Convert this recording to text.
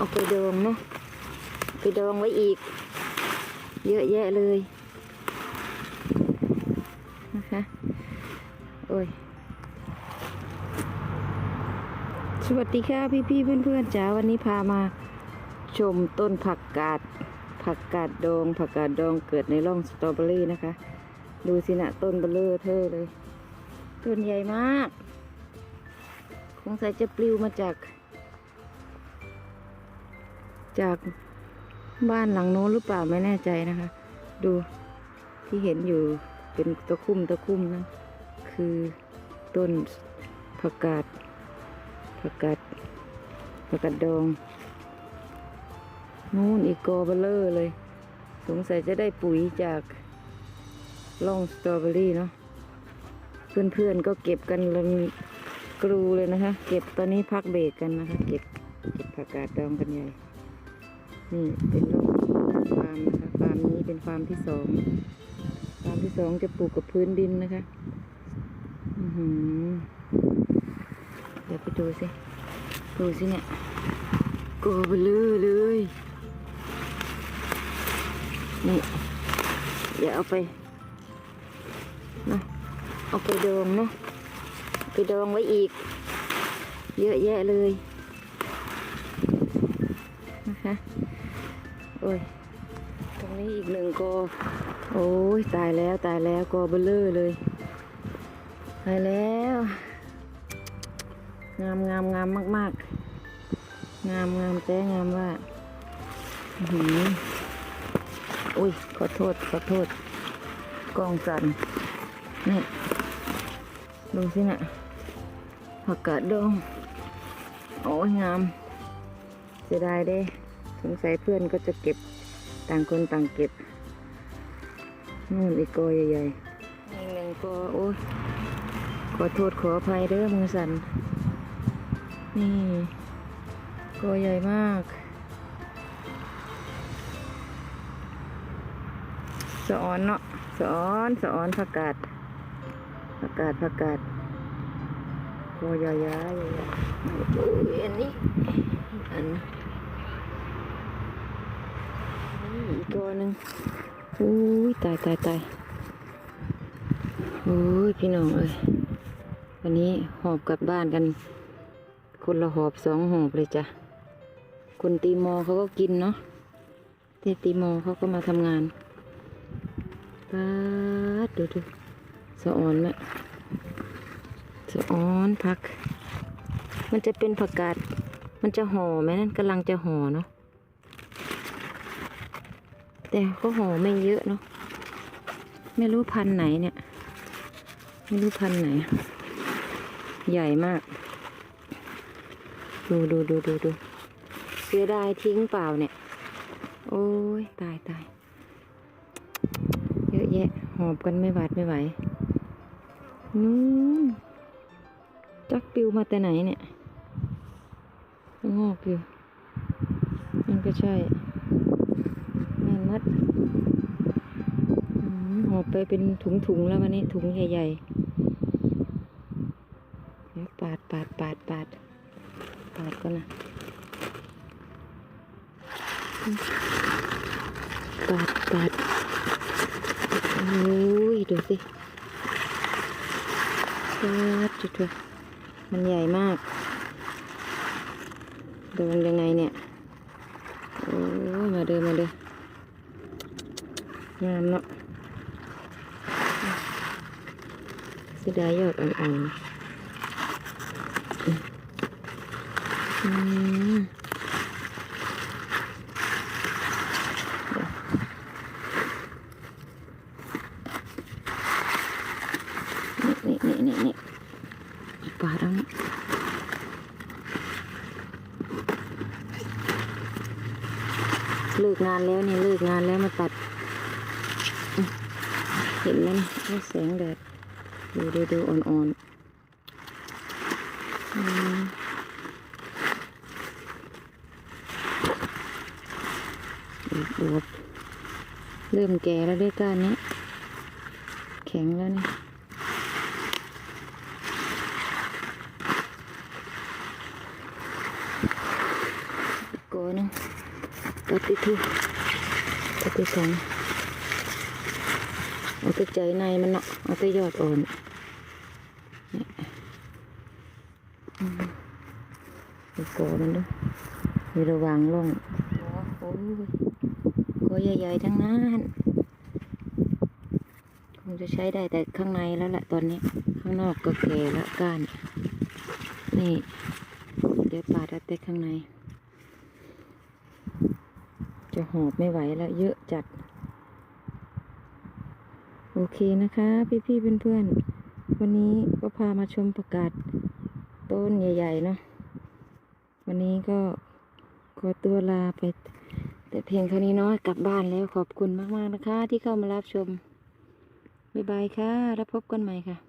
เอาไปดองเนาะไปดองไว้อีก เยอะแยะเลยนะคะโอ้ยสวัสดีค่ะพี่พี่ๆเพื่อนๆจ๋าวันนี้พามาชมต้นผักกาด ผักกาดดอง ผักกาดดองเกิดในร่องสตรอเบอรี่นะคะ ดูสินะต้นเบลเลอเธอเลย ต้นใหญ่มาก คงใส่จะปลิวมาจาก จากบ้านหลังโน้นหรือเปล่าไม่แน่ใจนะคะ ดูที่เห็นอยู่เป็นตะคุ่มตะคุ่มนะ คือต้นผักกาดผักกาดผักกาดดองนู่นอีกกอเบลเลอร์เลย สงสัยจะได้ปุ๋ยจากล่องสตรอเบอรี่เนาะเพื่อนๆก็เก็บกันลันกรูเลยนะคะ เก็บตอนนี้พักเบรกกันนะคะ เก็บเก็บผักกาดดองกันใหญ่ นี่เป็นร่องฟาร์มนะคะฟาร์มนี้เป็นฟาร์มที่สองฟาร์มที่สองจะปลูกกับพื้นดินนะคะอือหือเดี๋ยวไปดูสิ ดูสิเนี่ยโกเบลอเลย นี่อย่าเอาไปนะเอาไปดองเนาะไปดองไว้อีก เยอะแยะเลยนะคะ โอ้ย ตรงนี้อีกหนึ่งกอ โอ้ยตายแล้วตายแล้วกอเบลเลอร์เลย ตายแล้ว งามงามงามมากมากๆงามงามแจ้งามว่าหืออุ้ย ขอโทษ ขอโทษ กองสันนี่ดูสินะผักกาดดอง โอ้ยงามเสียดายเด้ สงสัยเพื่อนก็จะเก็บต่างคนต่างเก็บนู่นอีกกอใหญ่ๆอีกหนึ่งกอโอ้ยขอโทษขออภัยเด้อมือสั่นนี่กอใหญ่มากสะออนเนาะสะออนสะออนผักกาดผักกาดผักกาดกอใหญ่ๆใหญ่โอ้ยอันนี้อันนี้ อีกตัวหนึ่งอุ้ยตายตายตายโอ้ยพี่น้องเอ้ยวันนี้หอบกลับบ้านกัน คนละหอบสองหอบเลยจ้ะคนตีมอเขาก็กินเนาะที่ตีมอเขาก็มาทำงานป้าดดูดูสะออนไหมสะออนพัก มันจะเป็นผักกาดมันจะห่อไหมนั่นกำลังจะห่อเนาะ แต่ก็ห่อไม่เยอะเนาะไม่รู้พันไหนเนี่ย ไม่รู้พันไหน ใหญ่มาก ดูดูดูดูดูเสียดายทิ้งเปล่าเนี่ย โอ้ยตายตายเยอะแยะ หอบกันไม่หวาดไม่ไหวนู้นจักปิวมาแต่ไหนเนี่ยงอกอยู่มันก็ใช่ มัดหอบไปเป็นถุงๆแล้ววันนี้ถุงใหญ่ๆ ปาดปาดปาดปาดปาดก่อนะปาดปาดโอ้ยดูสิปาดจุดเถอะมันใหญ่มากโดนยังไงเนี่ย โอ้ยมาเดินมาเดิน งามเนาะสียดายอดอ่อนๆอืมนี่นี่นี่นี่นี่ปาดเอานี่เลิกงานแล้วเนี่ยเลิกงานแล้วมาตัด ห็นไหมนี่แสงแดดดูดูดูอ่อนๆอืมอวบเริ่มแก่แล้วด้วยก้านนี้ แข็งแล้วนี่กก้อนตัดที่ทุกตัดที่สอง เอาแต่ใจในมันเนาะเอาแต่ยอดอ่อนเนี่ยอืมดูโกมันด้วยมีระวังล่องโอ้ยโกใหญ่ๆทั้งนั้นคงจะใช้ได้แต่ข้างในแล้วแหละตอนนี้ ข้างนอกก็แก่แล้วก้านนี่เดี๋ยวปาดเอาแต่ข้างใน จะหอบไม่ไหวแล้วเยอะจัด โอเคนะคะ พี่ๆเพื่อนๆวันนี้ก็พามาชมประกาศต้นใหญ่ๆเนาะวันนี้ก็ขอตัวลาไป แต่เพียงเท่านี้เนาะกลับบ้านแล้วขอบคุณมากๆนะคะ ที่เข้ามารับชมบ๊ายบายค่ะ แล้วพบกันใหม่ค่ะ